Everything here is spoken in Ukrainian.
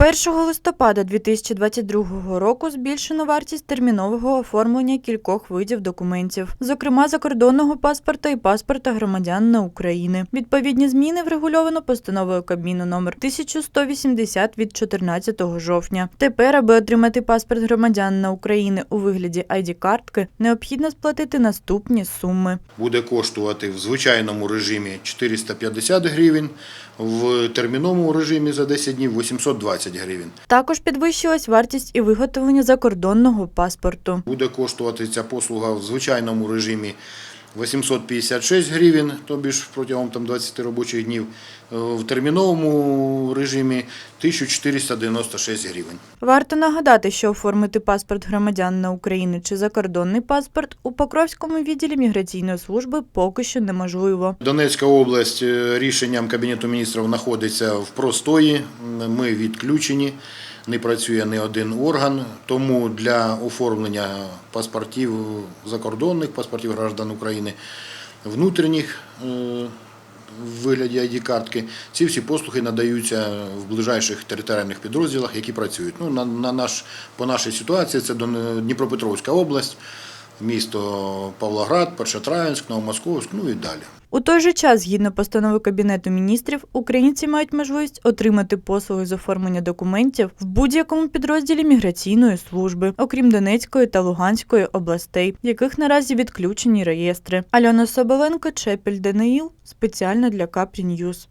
З 1 листопада 2022 року збільшено вартість термінового оформлення кількох видів документів, зокрема закордонного паспорта і паспорта громадянина України. Відповідні зміни врегульовано постановою Кабміну номер 1180 від 14 жовтня. Тепер, аби отримати паспорт громадянина України у вигляді ID-картки, необхідно сплатити наступні суми. буде коштувати в звичайному режимі 450 гривень, в терміновому режимі за 10 днів 820 гривень. Також підвищилась вартість і виготовлення закордонного паспорту. Буде коштувати ця послуга в звичайному режимі 856 гривень, тобі ж протягом там, 20 робочих днів, Е, в терміновому режимі 1496 гривень. Варто нагадати, що оформити паспорт громадянина України чи закордонний паспорт у Покровському відділі міграційної служби поки що неможливо. Донецька область е, рішенням Кабінету міністрів знаходиться в простої. Ми відключені, не працює не один орган. Тому для оформлення паспортів закордонних, паспортів граждан України внутрішніх е, в вигляді ID-картки, ці всі послуги надаються в ближайших територіальних підрозділах, які працюють. Ну, на, на наш, по нашій ситуації це Дніпропетровська область, місто Павлоград, Першотравенськ, Новомосковськ, ну і далі. У той же час, згідно постанови Кабінету міністрів, українці мають можливість отримати послуги з оформлення документів в будь-якому підрозділі міграційної служби, окрім Донецької та Луганської областей, в яких наразі відключені реєстри. Альона Соболенко, Чепель Даниїл, спеціально для Капрі Ньюз.